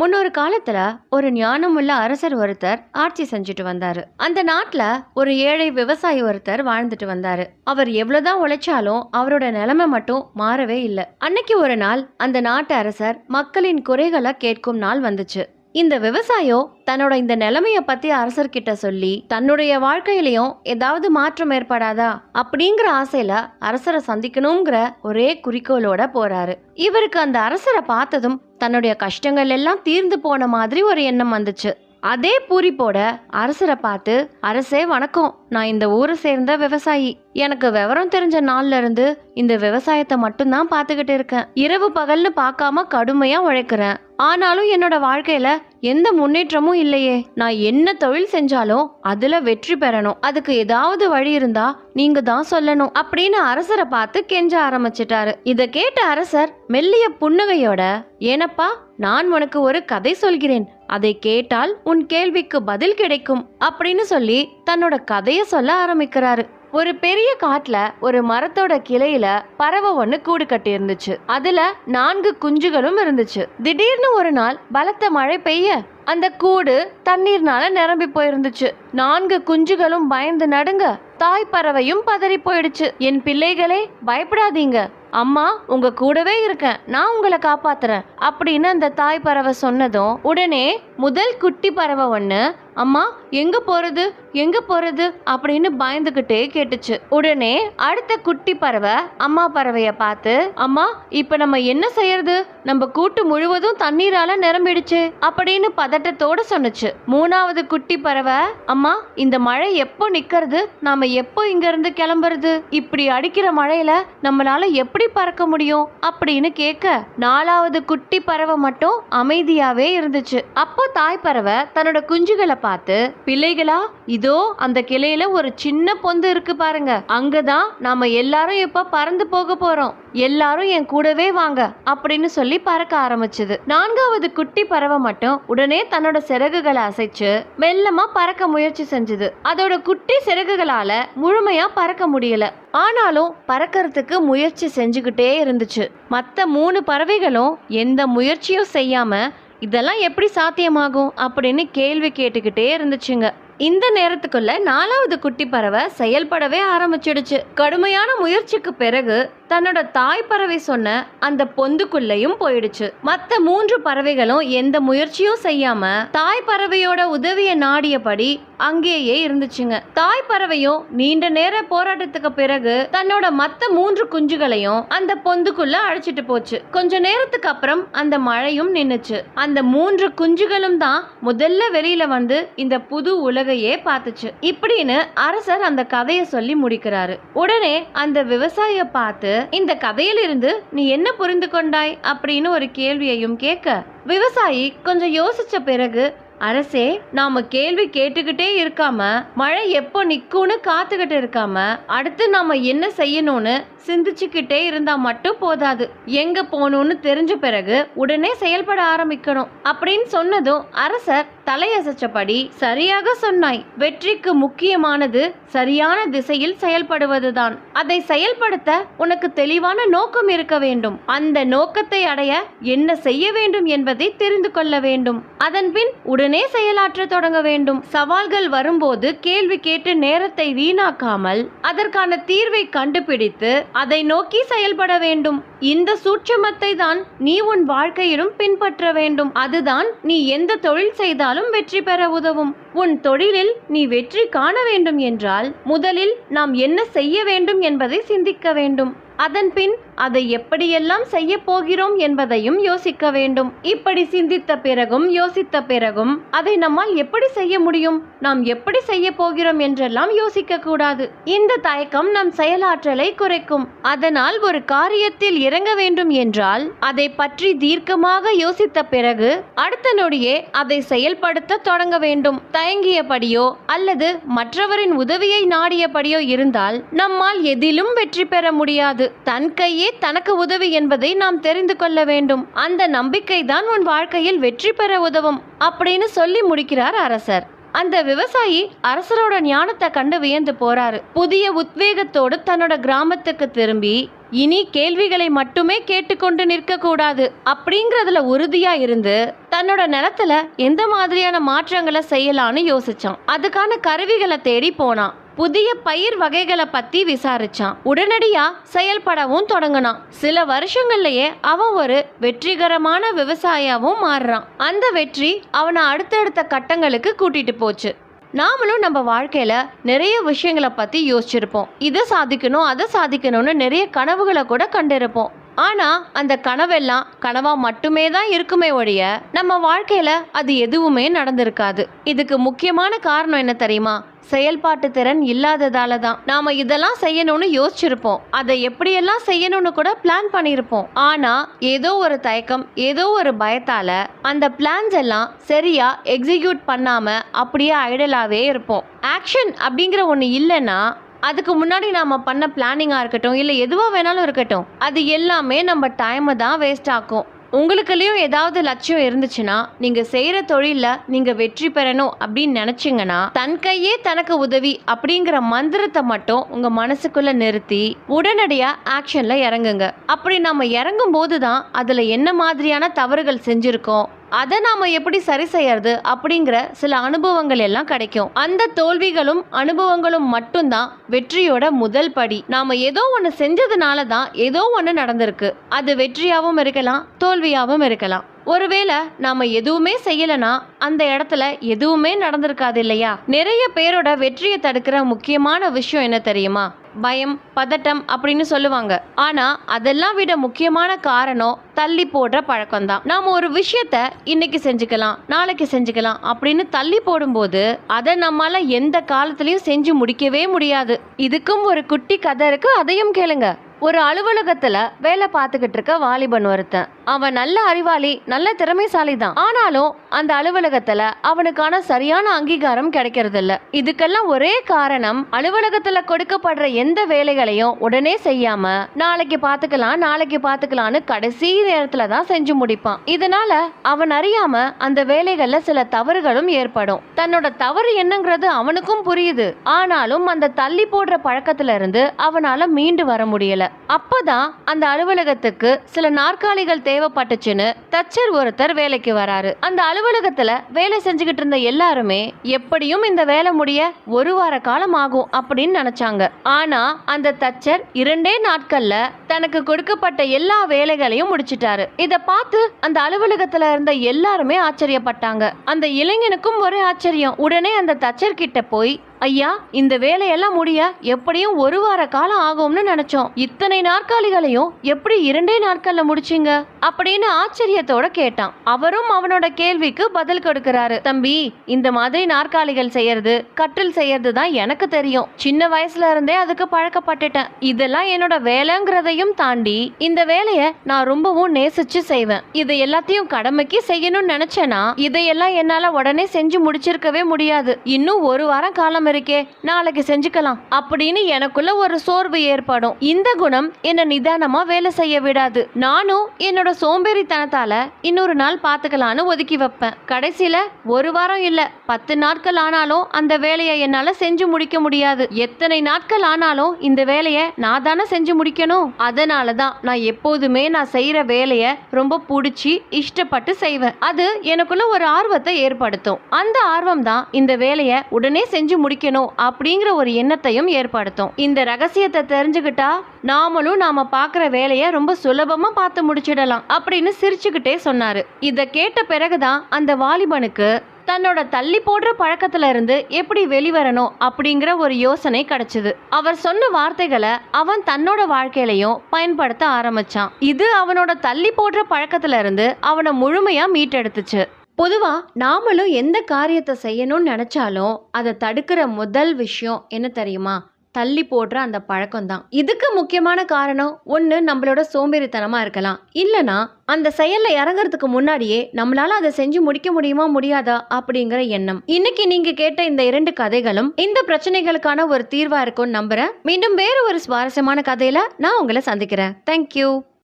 முன்னொரு காலத்துல ஒரு ஞானமுள்ள அரசர் ஒருத்தர் ஆட்சி செஞ்சுட்டு வந்தாரு. அந்த நாட்டுல ஒரு ஏழை விவசாயி ஒருத்தர் வாழ்ந்துட்டு வந்தாரு. அவர் எவ்வளவுதான் உழைச்சாலும் அவரோட நிலைமை மட்டும் மாறவே இல்லை. அன்னைக்கு ஒரு நாள் அந்த நாட்டு அரசர் மக்களின் குறைகளை கேட்கும் நாள் வந்துச்சு. இந்த விவசாயம் தன்னோட இந்த நிலைமைய பத்தி அரசர்கிட்ட சொல்லி தன்னுடைய வாழ்க்கையிலையும் ஏதாவது மாற்றம் ஏற்படாதா அப்படிங்கிற ஆசையில அரசரை சந்திக்கணுங்கிற ஒரே குறிக்கோளோட போறாரு. இவருக்கு அந்த அரசரை பார்த்ததும் தன்னுடைய கஷ்டங்கள் எல்லாம் தீர்ந்து போன மாதிரி ஒரு எண்ணம் வந்துச்சு. அதே பூரிப்போட அரசரை பார்த்து அரசே வணக்கம். நான் இந்த ஊரை சேர்ந்த விவசாயி. எனக்கு விவரம் தெரிஞ்ச நாள்ல இருந்து இந்த விவசாயத்தை மட்டும்தான் பார்த்துக்கிட்டு இருக்கேன். இரவு பகல்னு பார்க்காம கடுமையா உழைக்கிறேன். ஆனாலும் என்னோட வாழ்க்கையில எந்த முன்னேற்றமும் இல்லையே. நான் என்ன தொழில் செஞ்சாலும் அதுல வெற்றி பெறணும். அதுக்கு ஏதாவது வழி இருந்தா நீங்க தான் சொல்லணும் அப்படின்னு அரசரை பார்த்து கெஞ்ச ஆரம்பிச்சிட்டாரு. இத கேட்ட அரசர் மெல்லிய புன்னகையோட ஏனப்பா நான் உனக்கு ஒரு கதை சொல்கிறேன். அதை கேட்டால் உன் கேள்விக்கு பதில் கிடைக்கும் அப்படின்னு சொல்லி தன்னோட கதைய சொல்ல ஆரம்பிக்கிறாரு. ஒரு பெரிய காட்டுல ஒரு மரத்தோட கிளையில பறவை ஒன்று கூடு கட்டி இருந்துச்சு. அதுல நான்கு குஞ்சுகளும் இருந்துச்சு. திடீர்னு ஒரு நாள் பலத்த மழை பெய்ய அந்த கூடு தண்ணீர்னால நிரம்பி போயிருந்துச்சு. நான்கு குஞ்சுகளும் பயந்து நடுங்க தாய் பறவையும் பதறி போயிடுச்சு. என் பிள்ளைகளே பயப்படாதீங்க. அம்மா உங்க கூடவே இருக்கேன். நான் உங்களை காப்பாத்துறேன். அப்படின்னு அந்த தாய் பறவை சொன்னதும் உடனே முதல் குட்டி பறவை ஒன்று அம்மா எங்க போறது? எங்க போறது அப்படின்னு பயந்துகிட்டே கேட்டுச்சு. உடனே அடுத்த குட்டி பறவை அம்மா பறவைய பார்த்து அம்மா இப்ப நம்ம என்ன செய்யறது? நம்ம கூட்டு முழுவதும் தண்ணீரால நிரம்பிடுச்சு அப்படின்னு பதட்டத்தோட சொன்னுச்சு. மூணாவது குட்டி பறவை அம்மா இந்த மழை எப்போ நிக்கிறது? நாம எப்போ இங்க இருந்து கிளம்புறது? இப்படி அடிக்கிற மழையில நம்மளால எப்படி பறக்க முடியும்? அப்படின்னு கேட்க நாலாவது குட்டி பறவை மட்டும் அமைதியாவே இருந்துச்சு. அப்போ தாய் பறவை தன்னோட குஞ்சுகளை பார்த்து பிள்ளைகளா இதோ அந்த கிளையில ஒரு சின்ன பொந்து இருக்கு பாருங்க. அங்கதான் நாம எல்லாரும் இப்ப பறந்து போக போறோம். எல்லாரும் என் கூடவே வாங்க அப்படின்னு சொல்லி பறக்க ஆரம்பிச்சது. நான்காவது குட்டி பறவை மட்டும் உடனே தன்னோட சிறகுகளை அசைச்சு மெல்லமா பறக்க முயற்சி செஞ்சது. அதோட குட்டி சிறகுகளால முழுமையா பறக்க முடியல. ஆனாலும் பறக்கறதுக்கு முயற்சி செஞ்சுக்கிட்டே இருந்துச்சு. மற்ற மூணு பறவைகளும் எந்த முயற்சியும் செய்யாம இதெல்லாம் எப்படி சாத்தியமாகும்? அப்படின்னு கேள்வி கேட்டுக்கிட்டே இருந்துச்சுங்க. இந்த நேரத்துக்குள்ள நாலாவது குட்டி பறவை செயல்படவே ஆரம்பிச்சிடுச்சு. கடுமையான முயற்சிக்கு பிறகு தன்னோட தாய் பறவை சொன்ன அந்த பொந்துக்குள்ளேயும் போயிடுச்சு. மற்ற மூன்று பறவைகளும் எந்த முயற்சியும் செய்யாம தாய் பறவையோட உதவியை நாடியபடி அங்கேயே இருந்துச்சுங்க. தாய் பறவையும் நீண்ட நேர போராட்டத்துக்கு பிறகு தன்னோட மத்த மூன்று குஞ்சுகளையும் அந்த பொந்துக்குள்ள அழைச்சிட்டு போச்சு. கொஞ்ச நேரத்துக்கு அப்புறம் அந்த மழையும் நின்னுச்சு. அந்த மூன்று குஞ்சுகளும் தான் முதல்ல வெளியில வந்து இந்த புது உலகையே பார்த்துச்சு. இப்படின்னு அரசர் அந்த கதையை சொல்லி முடிக்கிறாரு. உடனே அந்த விவசாய பார்த்து இந்த கதையிலிருந்து நீ என்ன புரிந்து கொண்டாய் அப்படின்னு ஒரு கேள்வியையும் கேட்க விவசாயி கொஞ்சம் யோசிச்ச பிறகு அரசே நாம கேள்வி கேட்டுக்கிட்டே இருக்காம மழை எப்போ நிற்கும்னு காத்துக்கிட்டு இருக்காம அடுத்து நாம என்ன செய்யணும்னு சிந்திச்சுக்கிட்டே இருந்தா மட்டும் போதாது. எங்க போகணும்னு தெரிஞ்ச பிறகு உடனே செயல்பட ஆரம்பிக்கணும் அப்படின்னு சொன்னதும் அரசர் தலையசைச்சபடி சரியாக சொன்னாய். வெற்றிக்கு முக்கியமானது சரியான திசையில் செயல்படுவதுதான். அதை செயல்படுத்த உனக்கு தெளிவான நோக்கம் இருக்க வேண்டும். அந்த நோக்கத்தை அடைய என்ன செய்ய வேண்டும் என்பதை தெரிந்து கொள்ள வேண்டும். அதன்பின் உடனே செயலாற்ற தொடங்க வேண்டும். சவால்கள் வரும்போது கேள்வி கேட்டு நேரத்தை வீணாக்காமல் அதற்கான தீர்வை கண்டுபிடித்து அதை நோக்கி செயல்பட வேண்டும். இந்த சூட்சமத்தை தான் நீ உன் வாழ்க்கையிலும் பின்பற்ற வேண்டும். அதுதான் நீ எந்த தொழில் செய்தாலும் வெற்றி பெற உதவும். உன் தொழிலில் நீ வெற்றி காண வேண்டும் என்றால் முதலில் நாம் என்ன செய்ய வேண்டும் என்பதை சிந்திக்க வேண்டும். அதன் பின் அதை எப்படியெல்லாம் செய்ய போகிறோம் என்பதையும் யோசிக்க வேண்டும். இப்படி சிந்தித்த பிறகும் யோசித்த பிறகும் அதை நம்மால் எப்படி செய்ய முடியும்? நாம் எப்படி செய்ய போகிறோம் என்றெல்லாம் யோசிக்க கூடாது. இந்த தயக்கம் நம் செயலாற்றலை குறைக்கும். அதனால் ஒரு காரியத்தில் இறங்க வேண்டும் என்றால் அதை பற்றி தீர்க்கமாக யோசித்த பிறகு அடுத்த நொடியே அதை செயல்படுத்த தொடங்க வேண்டும். தயங்கியபடியோ அல்லது மற்றவரின் உதவியை நாடியபடியோ இருந்தால் நம்மால் எதிலும் வெற்றி பெற முடியாது. தன் கையே தனக்கு உதவி என்பதை நாம் தெரிந்து கொள்ள வேண்டும். அந்த நம்பிக்கை தான் உன் வாழ்க்கையில் வெற்றி பெற உதவும் அப்படின்னு சொல்லி முடிக்கிறார் அரசர். அந்த விவசாயி அரசரோட ஞானத்தை கண்டு வியந்து போறாரு. புதிய உத்வேகத்தோடு தன்னோட கிராமத்துக்கு திரும்பி இனி கேள்விகளை மட்டுமே கேட்டுக்கொண்டு நிற்க கூடாது அப்படிங்கறதுல உறுதியா இருந்து தன்னோட நிலத்துல எந்த மாதிரியான மாற்றங்களை செய்யலான்னு யோசிச்சான். அதுக்கான கருவிகளை தேடி போனான். புதிய பயிர் வகைகளை பத்தி விசாரிச்சான். உடனடியா செயல்படவும் தொடங்கினான். சில வருஷங்கள்லயே அவன் ஒரு வெற்றிகரமான விவசாயாவும் மாறுறான். அந்த வெற்றி அவனை அடுத்தடுத்த கட்டங்களுக்கு கூட்டிட்டு போச்சு. நாமளும் நம்ம வாழ்க்கையில நிறைய விஷயங்களை பத்தி யோசிச்சிருப்போம். இதை சாதிக்கணும் அதை சாதிக்கணும்னு நிறைய கனவுகளை கூட கண்டிருப்போம். ஆனால் அந்த கனவெல்லாம் கனவாக மட்டுமே தான் இருக்குமே ஒழிய நம்ம வாழ்க்கையில் அது எதுவுமே நடந்திருக்காது. இதுக்கு முக்கியமான காரணம் என்ன தெரியுமா? செயல்பாட்டு திறன் இல்லாததால தான். நாம இதெல்லாம் செய்யணும்னு யோசிச்சிருப்போம். அதை எப்படியெல்லாம் செய்யணும்னு கூட பிளான் பண்ணியிருப்போம் ஆனா ஏதோ ஒரு தயக்கம் ஏதோ ஒரு பயத்தால அந்த பிளான்ஸ் எல்லாம் சரியா எக்ஸிக்யூட் பண்ணாம அப்படியே ஐடலாவே இருப்போம். ஆக்ஷன் அப்படிங்கிற ஒன்று இல்லைன்னா அதுக்கு முன்னாடி நாம் பண்ண பிளானிங்காக இருக்கட்டும் இல்லை எதுவாக வேணாலும் இருக்கட்டும் அது எல்லாமே நம்ம டைமை தான் வேஸ்ட் ஆக்கும். உங்களுக்குள்ளேயும் ஏதாவது லட்சியம் இருந்துச்சுன்னா நீங்க செய்யற தொழிலில் நீங்க வெற்றி பெறணும் அப்படின்னு நினைச்சீங்கன்னா தன் கையே தனக்கு உதவி அப்படிங்கிற மந்திரத்தை மட்டும் உங்க மனசுக்குள்ள நிறுத்தி உடனடியா ஆக்ஷன்ல இறங்குங்க. அப்படி நம்ம இறங்கும் போது தான் அதுல என்ன மாதிரியான தவறுகள் செஞ்சிருக்கோம் அதை நாம் எப்படி சரி செய்யறது அப்படிங்கிற சில அனுபவங்கள் எல்லாம் கிடைக்கும். அந்த தோல்விகளும் அனுபவங்களும் மட்டும்தான் வெற்றியோட முதல் படி. நாம் ஏதோ ஒன்று செஞ்சதுனால தான் ஏதோ ஒன்று நடந்திருக்கு. அது வெற்றியாகவும் இருக்கலாம் தோல்வியாகவும் இருக்கலாம். ஒருவேளை நாம எதுவுமே செய்யலனா அந்த இடத்துல எதுவுமே நடந்திருக்காது இல்லையா? நிறைய பேரோட வெற்றியை தடுக்கிற முக்கியமான விஷயம் என்ன தெரியுமா? பயம் பதட்டம் அப்படின்னு சொல்லுவாங்க. ஆனா அதெல்லாம் விட முக்கியமான காரணம் தள்ளி போடுற பழக்கம் தான் நாம ஒரு விஷயத்த இன்னைக்கு செஞ்சுக்கலாம் நாளைக்கு செஞ்சுக்கலாம் அப்படின்னு தள்ளி போடும்போது அதை நம்மால எந்த காலத்திலயும் செஞ்சு முடிக்கவே முடியாது. இதுக்கும் ஒரு குட்டி கதை இருக்கு அதையும் கேளுங்க. ஒரு அலுவலகத்துல வேலை பார்த்துக்கிட்டு இருக்க வாலிபன் ஒருத்தன். அவன் நல்ல அறிவாளி நல்ல திறமைசாலி தான் ஆனாலும் அந்த அலுவலகத்துல அவனுக்கான சரியான அங்கீகாரம் கிடைக்கிறது இல்ல இதுக்கெல்லாம் ஒரே காரணம் அலுவலகத்துல கொடுக்கப்படுற எந்த வேலைகளையும் உடனே செய்யாம நாளைக்கு பாத்துக்கலாம் நாளைக்கு பாத்துக்கலாம்னு கடைசி நேரத்துல தான் செஞ்சு முடிப்பான். இதனால அவன் அறியாம அந்த வேலைகள்ல சில தவறுகளும் ஏற்படும். தன்னோட தவறு என்னங்கிறது அவனுக்கும் புரியுது. ஆனாலும் அந்த தள்ளி போடுற பழக்கத்துல இருந்து அவனால மீண்டு வர முடியல. அப்போதான் அந்த அலுவலகத்துக்கு சில நாற்காலிகள் தேவைப்பட்டுச்சுன்னு தச்சர் ஒருத்தர் வேலைக்கு வராரு. அந்த அலுவலகத்துல வேலை செஞ்சுக்கிட்டு இருந்த எல்லாருமே எப்படியும் இந்த வேலை முடிய ஒரு வார காலம் ஆகும் அப்படின்னு நினைச்சாங்க. ஆனா அந்த தச்சர் இரண்டே நாட்கள்ல தனக்கு கொடுக்கப்பட்ட எல்லா வேலைகளையும் முடிச்சிட்டாரு. இத பார்த்து அந்த அலுவலகத்துல இருந்த எல்லாருமே ஆச்சரியப்பட்டாங்க. அந்த இளைஞனுக்கும் ஒரே ஆச்சரியம். உடனே அந்த தச்சர் கிட்ட போய் ஐயா இந்த வேலையெல்லாம் முடிய எப்படியும் ஒரு வார காலம் ஆகும்னு நினைச்சோம். இத்தனை நாற்காலிகளையும் எப்படி இரண்டே நாட்கள்ல முடிச்சிங்க? அப்படின்னு ஆச்சரியத்தோட கேட்டான். அவரும் அவனோட கேள்விக்கு பதில் கொடுக்கிறாரு. தம்பி இந்த மாதிரி நாற்காலிகள் செய்யறது கட்டில் செய்யறது தான் எனக்கு தெரியும். சின்ன வயசுல இருந்தே அதுக்கு பழக்கப்பட்டுட்டேன். இதெல்லாம் என்னோட வேலைங்கிறதையும் தாண்டி இந்த வேலைய நான் ரொம்பவும் நேசிச்சு செய்வேன். இது எல்லாத்தையும் கடமைக்கு செய்யணும்னு நினைச்சேனா இதையெல்லாம் என்னால உடனே செஞ்சு முடிச்சிருக்கவே முடியாது. இன்னும் ஒரு வாரம் காலம் இருக்கே நாளைக்கு செஞ்சுக்கலாம் அப்படின்னு எனக்குள்ள ஒரு சோர்வு ஏற்படும். இந்த குணம் என்ன நிதானமா வேலை செய்ய விடாது. நானும் என்னோட சோம்பேறித்தனத்தால இன்னொரு நாள் பாத்துக்கலான்னு ஒதுக்கி வைப்பேன். கடைசியில ஒரு வாரம் இல்ல பத்து நாட்கள் ஆனாலும் அந்த வேலையை என்னால செஞ்சு முடிக்க முடியாது. எத்தனை நாட்கள் ஆனாலும் இந்த வேலையை நான் தானே செஞ்சு முடிக்கணும்? அதனால தான் நான் எப்போதுமே நான் செய்யற வேலையை ரொம்ப பிடிச்சி இஷ்டப்பட்டு செய்வேன். அது எனக்குள்ள ஒரு ஆர்வத்தை ஏற்படுத்தும். அந்த ஆர்வம் தான் இந்த வேலையை உடனே செஞ்சு முடிக்கணும் அப்படிங்கிற ஒரு எண்ணத்தையும் ஏற்படுத்தும். இந்த ரகசியத்தை தெரிஞ்சுக்கிட்டா நாமளும் நாம பார்க்குற வேலையை ரொம்ப சுலபமா பார்த்து முடிச்சிடலாம் அப்படின்னு சிரிச்சுக்கிட்டே சொன்னாரு. இதை கேட்ட பிறகுதான் அந்த வாலிபனுக்கு தன்னோட தள்ளி போடுற பழக்கத்துல இருந்து எப்படி வெளிவரணும் அப்படிங்கிற ஒரு யோசனை கிடைச்சது. அவர் சொன்ன வார்த்தைகளை அவன் தன்னோட வாழ்க்கையிலையும் பயன்படுத்த ஆரம்பிச்சான். இது அவனோட தள்ளி போடுற பழக்கத்துல இருந்து அவனை முழுமையா மீட்டெடுத்துச்சு. பொதுவாக நாமளும் எந்த காரியத்தை செய்யணும்னு நினச்சாலும் அதை தடுக்கிற முதல் விஷயம் என்ன தெரியுமா? தள்ளி போடுற அந்த பழக்கம் தான் இதுக்கு முக்கியமான காரணம் ஒன்று நம்மளோட சோம்பேறித்தனமாக இருக்கலாம். இல்லைனா அந்த செயலில் இறங்குறதுக்கு முன்னாடியே நம்மளால அதை செஞ்சு முடிக்க முடியுமா முடியாதா அப்படிங்கிற எண்ணம். இன்னைக்கு நீங்க கேட்ட இந்த இரண்டு கதைகளும் இந்த பிரச்சனைகளுக்கான ஒரு தீர்வா இருக்கும்னு நம்புறேன். மீண்டும் வேற ஒரு சுவாரஸ்யமான கதையில நான் உங்களை சந்திக்கிறேன். தேங்க்யூ